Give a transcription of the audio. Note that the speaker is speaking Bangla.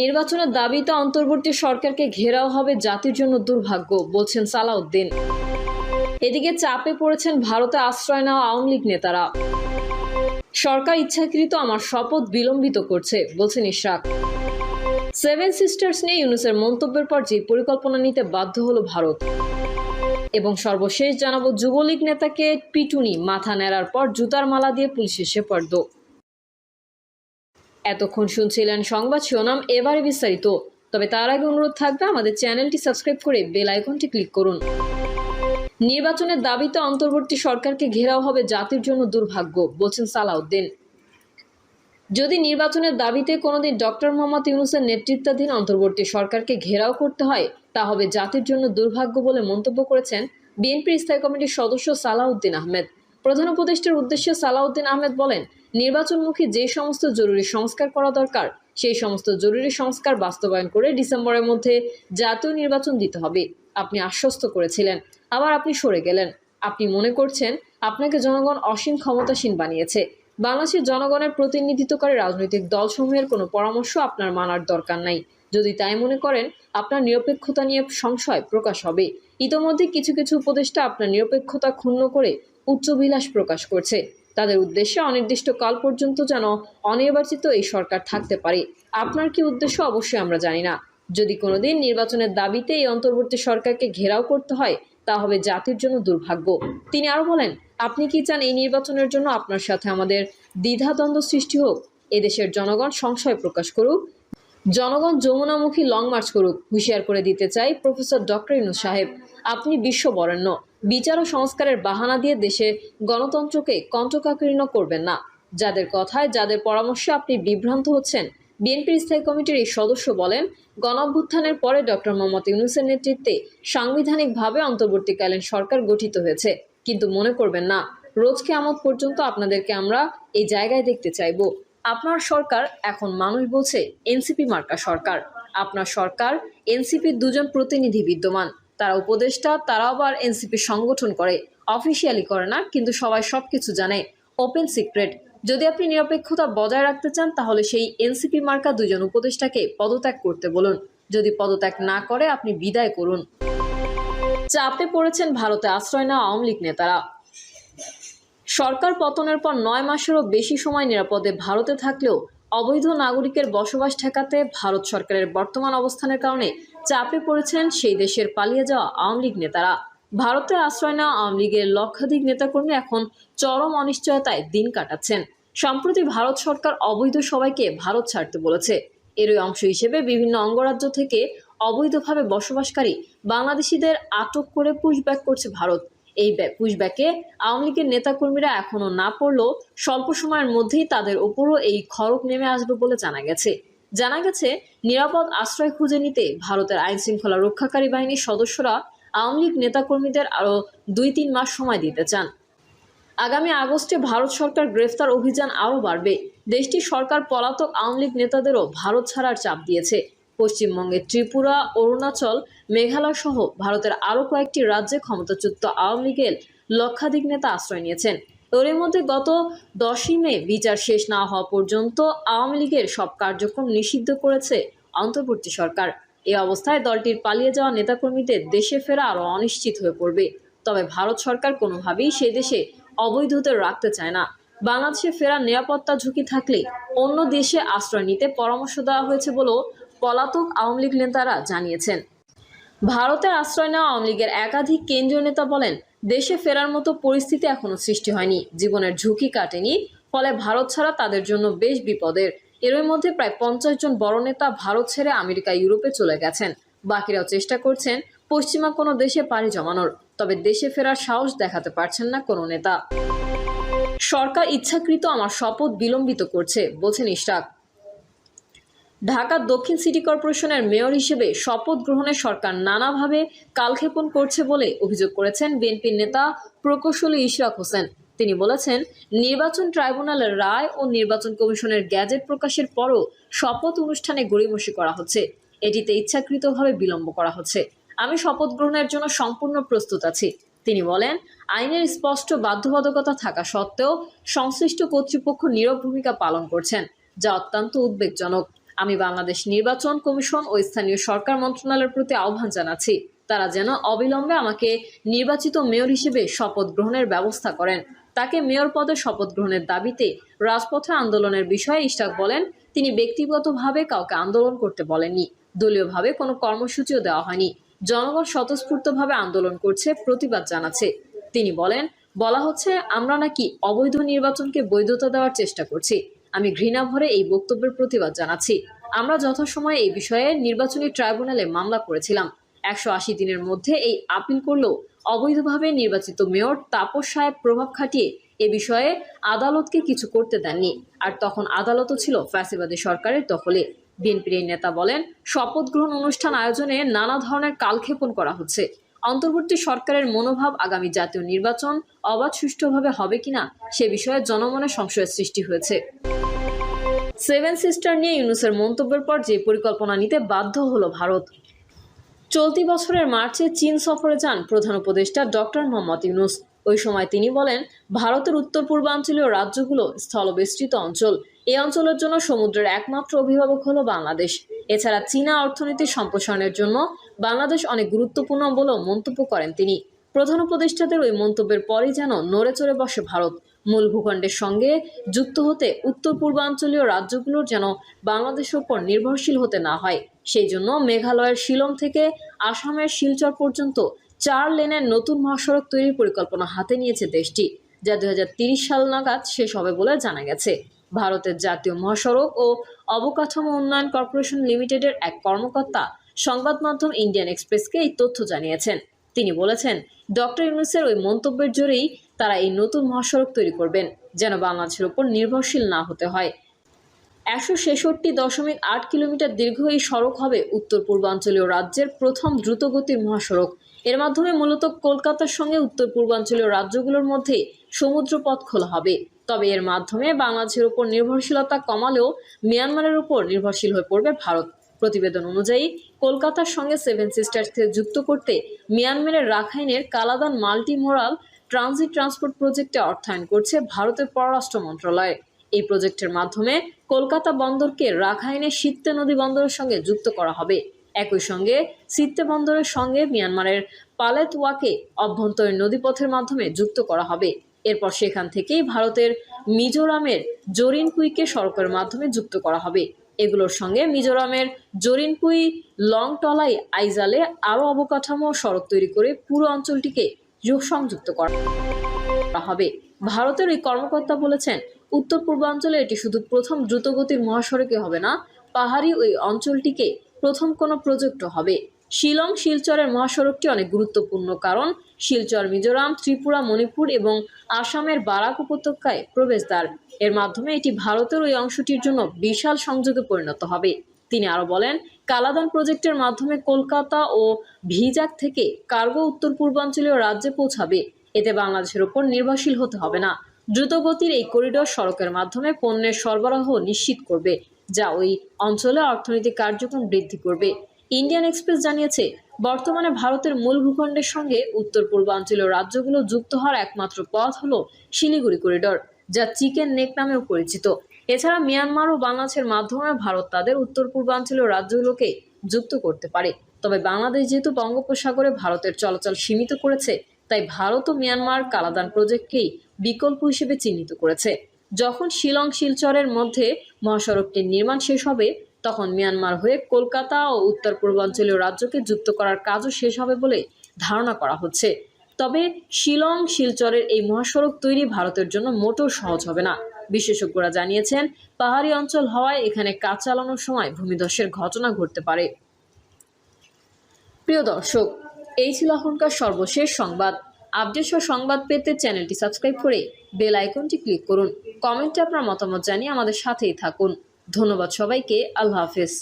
নির্বাচনের দাবিতে অন্তর্বর্তী সরকারকে ঘেরাও হবে জাতির জন্য দুর্ভাগ্য, বলছেন সালাউদ্দিন। এদিকে চাপে পড়েছেন ভারতে আশ্রয় নেওয়া আওয়ামী লীগ নেতারা। সরকার ইচ্ছাকৃত আমার শপথ বিলম্বিত করছে, বলছেন ইশরাক। সেভেন সিস্টার্স নিয়ে ইউনুসের মন্তব্যের পর যে পরিকল্পনা নিতে বাধ্য হলো ভারত। এবং সর্বশেষ জানাব, যুবলীগ নেতাকে পিটুনি মাথা নেড়ার পর জুতার মালা দিয়ে পুলিশ এসে পড়ল এতক্ষণ শুনছিলেন সংবাদ শিরোনাম, এবারে বিস্তারিত। তবে তার আগে অনুরোধ থাকবে আমাদের চ্যানেলটি সাবস্ক্রাইব করে বেল আইকনটি ক্লিক করুন। নির্বাচনের দাবিতে অন্তর্বর্তী সরকারকে ঘেরাও হবে জাতির জন্য দুর্ভাগ্য, বলছেন সালাউদ্দিন। যদি নির্বাচনের দাবিতে কোনোদিন ডক্টর মোহাম্মদ ইউনুসের নেতৃত্বাধীন অন্তর্বর্তী সরকারকে ঘেরাও করতে হয়, তা হবে জাতির জন্য দুর্ভাগ্য বলে মন্তব্য করেছেন বিএনপির স্থায়ী কমিটির সদস্য সালাউদ্দিন আহমেদ। প্রধান উপদেষ্টার উদ্দেশ্যে সালাউদ্দিন আহমেদ বলেন, নির্বাচনমুখী যে সমস্ত জরুরি সংস্কার করা দরকার, সেই সমস্ত জরুরি সংস্কার বাস্তবায়ন করে ডিসেম্বরের মধ্যে জাতীয় নির্বাচন দিতে হবে। আপনি আশ্বস্ত করেছিলেন, আবার আপনি সরে গেলেন। আপনি মনে করছেন, আপনাকে জনগণ অসীম ক্ষমতাসীন বানিয়েছে। বাংলাদেশের জনগণের প্রতিনিধিত্বকারী রাজনৈতিক দলসমূহের কোনো পরামর্শ আপনার মানার দরকার নাই। যদি তাই মনে করেন, আপনার নিরপেক্ষতা নিয়ে সংশয় প্রকাশ হবে। ইতোমধ্যে কিছু কিছু উপদেষ্টা আপনার নিরপেক্ষতা ক্ষুণ্ণ করে উচ্চবিলাস প্রকাশ করছে। তাদের উদ্দেশ্যে অনির্দিষ্ট কাল পর্যন্ত যেন অনির্বাচিত এই সরকার থাকতে পারে। আপনার কি উদ্দেশ্য অবশ্যই আমরা জানি না। যদি কোনোদিন নির্বাচনের দাবিতে এই অন্তর্বর্তী সরকারকে ঘেরাও করতে হয়, তা হবে জাতির জন্য দুর্ভাগ্য। তিনি আরও বলেন, আপনি কি চান এই নির্বাচনের জন্য আপনার সাথে আমাদের দ্বিধাদ্বন্দ্ব সৃষ্টি হোক? এদেশের জনগণ সংশয় প্রকাশ করুক। জনগণ যমুনামুখী লং মার্চ করুক, হুঁশিয়ার করে দিতে চাই প্রফেসর ডক্টর ইনু সাহেব। আপনি বিশ্ব বরেণ্য। বিচার ও সংস্কারের বাহানা দিয়ে দেশে গণতন্ত্রকে কণ্ঠকাকীর্ণ করবেন না। যাদের কথায় যাদের পরামর্শে আপনি বিভ্রান্ত হচ্ছেন, বিএনপির স্থায়ী কমিটির এই সদস্য বলেন, গণঅভ্যুত্থানের পরে ডক্টর মোহাম্মদ ইউনুসের নেতৃত্বে সাংবিধানিকভাবে অন্তর্বর্তীকালীন সরকার গঠিত হয়েছে। কিন্তু মনে করবেন না, রোজ কেয়ামত পর্যন্ত আপনাদেরকে আমরা এই জায়গায় দেখতে চাইব। আপনার সরকার এখন মানুষ বলছে, এনসিপি মার্কা সরকার। আপনার সরকার, এনসিপির দুজন প্রতিনিধি বিদ্যমান। তারা উপদেষ্টা তারা আবার এনসিপি সংগঠন করে। অফিসিয়ালি করে না, কিন্তু সবাই সবকিছু জানে। ওপেন সিক্রেট যদি আপনি নিরপেক্ষতা বজায় রাখতে চান, তাহলে সেই এনসিপি মার্কা দুজন উপদেষ্টাকে পদত্যাগ করতে বলুন। যদি পদত্যাগ না করে, আপনি বিদায় করুন। চাপে পড়েছেন ভারতে আশ্রয় নেওয়া আওয়ামী লীগ নেতারা। সরকার পতনের পর নয় মাসেরও বেশি সময় নিরাপদে ভারতে থাকলেও অবৈধ নাগরিকের বসবাস ঠেকাতে ভারত সরকারের বর্তমান অবস্থানের কারণে চাপে পড়েছেন সেই দেশের পালিয়ে যাওয়া আওয়ামী লীগ নেতারা। ভারতে আশ্রয় নেওয়া আওয়ামী লীগের লক্ষাধিক নেতাকর্মী এখন চরম অনিশ্চয়তায় দিন কাটাচ্ছেন। সম্প্রতি ভারত সরকার অবৈধ সবাইকে ভারত ছাড়তে বলেছে। এরই অংশ হিসেবে বিভিন্ন অঙ্গরাজ্য থেকে অবৈধভাবে বসবাসকারী বাংলাদেশিদের আটক করে পুশব্যাক করছে ভারত। এই পুশব্যাকে আওয়ামী লীগের নেতাকর্মীরা এখনও না পড়লেও স্বল্প সময়ের মধ্যেই তাদের ওপরও এই খড়ক নেমে আসবে বলে জানা গেছে। জানা গেছে, নিরাপদ আশ্রয় খুঁজে নিতে ভারতের আইন শৃঙ্খলা রক্ষাকারী বাহিনীর সদস্যরা আওয়ামী লীগ নেতাকর্মীদের আরও দুই তিন মাস সময় দিতে চান। আগামী আগস্টে ভারত সরকার গ্রেফতার অভিযান আরও বাড়বে। দেশটির সরকার পলাতক আওয়ামী লীগ নেতাদেরও ভারত ছাড়ার চাপ দিয়েছে। পশ্চিমবঙ্গে ত্রিপুরা, অরুণাচল, মেঘালয় সহ ভারতের আরও কয়েকটি রাজ্যে ক্ষমতাচ্যুত আওয়ামী লীগের লক্ষাধিক নেতা আশ্রয় নিয়েছেন। এর মধ্যে গত দশই মে বিচার শেষ না হওয়া পর্যন্ত আওয়ামী লীগের সব কার্যক্রম নিষিদ্ধ করেছে অন্তর্বর্তী সরকার। এই অবস্থায় দলটির পালিয়ে যাওয়া নেতাকর্মীদের দেশে ফেরা আরও অনিশ্চিত হয়ে পড়বে। তবে ভারত সরকার কোনোভাবেই সে দেশে অবৈধদের রাখতে চায় না। বাংলাদেশে ফেরার নিরাপত্তা ঝুঁকি থাকলে অন্য দেশে আশ্রয় নিতে পরামর্শ দেওয়া হয়েছে বলেও পলাতক আওয়ামী লীগ নেতারা জানিয়েছেন। ভারতের আশ্রয় নেওয়া আওয়ামী লীগের একাধিক কেন্দ্রীয় নেতা বলেন, দেশে ফেরার মতো পরিস্থিতি এখনও সৃষ্টি হয়নি। জীবনের ঝুঁকি কাটেনি, ফলে ভারত ছাড়া তাদের জন্য বেশ বিপদের। এর মধ্যে প্রায় পঞ্চাশ জন বড় নেতা ভারত ছেড়ে আমেরিকা, ইউরোপে চলে গেছেন। বাকিরাও চেষ্টা করছেন পশ্চিমা কোনো দেশে পাড়ি জমানোর, তবে দেশে ফেরার সাহস দেখাতে পারছেন না কোনো নেতা। সরকার ইচ্ছাকৃত আমার শপথ বিলম্বিত করছে, বলছেন ইশরাক। ঢাকা দক্ষিণ সিটি কর্পোরেশনের মেয়র হিসেবে শপথ গ্রহণে সরকার নানাভাবে কালক্ষেপণ করছে বলে অভিযোগ করেছেন বিএনপির নেতা প্রকৌশলী ইশরাক হোসেন। তিনি বলেছেন, নির্বাচন ট্রাইব্যুনালের রায় ও নির্বাচন কমিশনের গ্যাজেট প্রকাশের পরও শপথ অনুষ্ঠানে গড়িমসি করা হচ্ছে। এটিতে ইচ্ছাকৃতভাবে বিলম্ব করা হচ্ছে। আমি শপথ গ্রহণের জন্য সম্পূর্ণ প্রস্তুত আছি। তিনি বলেন, আইনের স্পষ্ট বাধ্যবাধকতা থাকা সত্ত্বেও সংশ্লিষ্ট কর্তৃপক্ষ নীরব ভূমিকা পালন করছেন, যা অত্যন্ত উদ্বেগজনক। আমি বাংলাদেশ নির্বাচন কমিশন ও স্থানীয় সরকার মন্ত্রণালয়ের প্রতি আহ্বান জানাচ্ছি। তারা যেন অবিলম্বে আমাকে নির্বাচিত মেয়র হিসেবে শপথ গ্রহণের ব্যবস্থা করেন। তাকে মেয়র পদে শপথ গ্রহণের দাবিতে রাজপথে আন্দোলনের বিষয়ে ইশতাক বলেন, তিনি ব্যক্তিগতভাবে কাউকে আন্দোলন করতে বলেননি। দলীয়ভাবে কোনো কর্মসূচিও দেওয়া হয়নি। জনগণ স্বতঃস্ফূর্তভাবে আন্দোলন করছে প্রতিবাদ জানাচ্ছে। তিনি বলেন, বলা হচ্ছে, আমরা নাকি অবৈধ নির্বাচনকে বৈধতা দেওয়ার চেষ্টা করছি। আমি ঘৃণা ভরে এই বক্তব্যের প্রতিবাদ জানাচ্ছি। আমরা যথাসময়ে এই বিষয়ে নির্বাচনী ট্রাইব্যুনালে মামলা করেছিলাম। একশো আশি দিনের মধ্যে এই আপিল করলেও অবৈধভাবে নির্বাচিত মেয়র তাপস সাহেব প্রভাব খাটিয়ে। এ বিষয়ে আদালতকে কিছু করতে দেননি। আর তখন আদালতও ছিল ফ্যাসিবাদী সরকারের দখলে। বিএনপির এই নেতা বলেন, শপথ গ্রহণ অনুষ্ঠান আয়োজনে নানা ধরনের কালক্ষেপণ করা হচ্ছে। অন্তর্বর্তী সরকারের মনোভাব আগামী জাতীয় নির্বাচন অবাধ সুষ্ঠুভাবে হবে কিনা সে বিষয়ে জনমনে সংশয়ের সৃষ্টি হয়েছে। সেভেন সিস্টার নিয়ে ইউনুসের মন্তব্যের পর যে পরিকল্পনা নিতে বাধ্য হলো ভারত। চলতি বছরের মার্চে চীন সফরে যান প্রধান উপদেষ্টা ডক্টর মোহাম্মদ ইউনুস। ওই সময় তিনি বলেন, ভারতের উত্তর পূর্বাঞ্চলীয় রাজ্যগুলো স্থলবেষ্টিত অঞ্চল। এই অঞ্চলের জন্য সমুদ্রের একমাত্র অভিভাবক হলো বাংলাদেশ। এছাড়া চীনা অর্থনীতির সম্প্রসারণের জন্য বাংলাদেশ অনেক গুরুত্বপূর্ণ বলেও মন্তব্য করেন তিনি। প্রধান উপদেষ্টাদের ওই মন্তব্যের পরই যেন নড়ে চড়ে বসে ভারত। মূল ভূখণ্ডের সঙ্গে যুক্ত হতে উত্তর পূর্বাঞ্চলীয় রাজ্যগুলোর যেন বাংলাদেশের উপর নির্ভরশীল হতে না হয়, সেই জন্য মেঘালয়ের শিলং থেকে আসামের শিলচর পর্যন্ত চার লেনের নতুন মহাসড়ক তৈরির পরিকল্পনা হাতে নিয়েছে দেশটি, যা দু সাল নাগাদ শেষ হবে বলে জানা গেছে। ভারতের জাতীয় মহাসড়ক ও অবকাঠামো উন্নয়ন কর্পোরেশন লিমিটেডের এক কর্মকর্তা সংবাদ মাধ্যম ইন্ডিয়ান এক্সপ্রেসকে এই তথ্য জানিয়েছেন। তিনি বলেছেন, ডক্টর ইউনুসের ওই মন্তব্যের জোরেই তারা এই নতুন মহাসড়ক তৈরি করবেন, যেন বাংলাদেশের উপর নির্ভরশীল না হতে হয়। একশো ছেষট্টি দশমিক আট কিলোমিটার দীর্ঘ এই সড়ক হবে উত্তর পূর্বাঞ্চলীয় রাজ্যের প্রথম দ্রুতগতির মহাসড়ক। এর মাধ্যমে মূলত কলকাতার সঙ্গে উত্তর পূর্বাঞ্চলীয় রাজ্যগুলোর মধ্যে সমুদ্রপথ খোলা হবে। তবে এর মাধ্যমে বাংলাদেশের উপর নির্ভরশীলতা কমালেও মিয়ানমারের উপর নির্ভরশীল হয়ে পড়বে ভারত। প্রতিবেদন অনুযায়ী, কলকাতার সঙ্গে সেভেন সিস্টার্সকে যুক্ত করতে মিয়ানমারের রাখাইনের Kaladan multi modal transit transport প্রজেক্টে অর্থায়ন করছে ভারতের পররাষ্ট্র মন্ত্রণালয়। এই প্রজেক্টের মাধ্যমে কলকাতা বন্দরকে রাখাইনের সিত্তে নদী বন্দরের সঙ্গে যুক্ত করা হবে। একই সঙ্গে সিত্তে বন্দরের সঙ্গে মিয়ানমারের পালেতওয়াকে অভ্যন্তরীণ নদীপথের মাধ্যমে যুক্ত করা হবে। এরপর সেখান থেকেই ভারতের মিজোরামের জরিনপুইকে সড়কের মাধ্যমে যুক্ত করা হবে। এগুলোর সঙ্গে মিজোরামের জরিনপুই লংটলাই আইজালে আরও অবকাঠামো সড়ক তৈরি করে পুরো অঞ্চলটিকে সংযুক্ত করা হবে। ভারতের এই কর্মকর্তা বলেছেন, উত্তর পূর্বাঞ্চলে এটি শুধু প্রথম দ্রুতগতির মহাসড়কে হবে না, পাহাড়ি ওই অঞ্চলটিকে প্রথম কোনো প্রজেক্টও হবে। শিলং, শিলচরের মহাসড়কটি অনেক গুরুত্বপূর্ণ কারণ, শিলচর, মিজোরাম, ত্রিপুরা, মণিপুর এবং আসামের বারাক উপত্যকায় প্রবেশদ্বার। এর মাধ্যমে এটি ভারতের ওই অংশটির জন্য বিশাল সংযোগে পরিণত হবে। তিনি আরও বলেন কালাদান প্রজেক্টের মাধ্যমে কলকাতা ও ভিজাক থেকে কার্গো উত্তর পূর্বাঞ্চলীয় রাজ্যে পৌঁছাবে। এতে বাংলাদেশের ওপর নির্ভরশীল হতে হবে না। দ্রুতগতির এই করিডোর সড়কের মাধ্যমে পণ্যের সরবরাহ নিশ্চিত করবে, যা ওই অঞ্চলে অর্থনৈতিক কার্যক্রম বৃদ্ধি করবে। ইন্ডিয়ান এক্সপ্রেস জানিয়েছে, বর্তমানে ভারতের মূল ভূখণ্ডের সঙ্গে উত্তর পূর্বাঞ্চলীয় রাজ্যগুলো যুক্ত হওয়ার একমাত্র পথ হল শিলিগুড়ি করিডোর, যা চিকেন নেক নামেও পরিচিত। এছাড়া মিয়ানমার ও বাংলাদেশের মাধ্যমে ভারত তাদের উত্তর পূর্বাঞ্চলীয় রাজ্যগুলোকে যুক্ত করতে পারে। তবে বাংলাদেশ যেহেতু বঙ্গোপসাগরে ভারতের চলাচল সীমিত করেছে, তাই ভারত ও মিয়ানমার কালাদান প্রজেক্টকেই বিকল্প হিসেবে চিহ্নিত করেছে। যখন শিলং শিলচরের মধ্যে মহাসড়কটির নির্মাণ শেষ হবে, তখন মিয়ানমার হয়ে কলকাতা ও উত্তর পূর্বাঞ্চলীয় রাজ্যকে যুক্ত করার কাজও শেষ হবে বলে ধারণা করা হচ্ছে। তবে শিলং শিলচরের এই মহাসড়ক তৈরি ভারতের জন্য মোটেও সহজ হবে না। বিশেষজ্ঞরা জানিয়েছেন, পাহাড়ি অঞ্চল হওয়ায় এখানে কাজ চালানোর সময় ভূমিধসের ঘটনা ঘটতে পারে। প্রিয় দর্শক, এই ছিল এখনকার সর্বশেষ সংবাদ। আপডেট সহ সংবাদ পেতে চ্যানেলটি সাবস্ক্রাইব করে বেল আইকনটি ক্লিক করুন। কমেন্টে আপনার মতামত জানিয়ে আমাদের সাথেই থাকুন। ধন্যবাদ সবাইকে। আল্লাহ হাফেজ।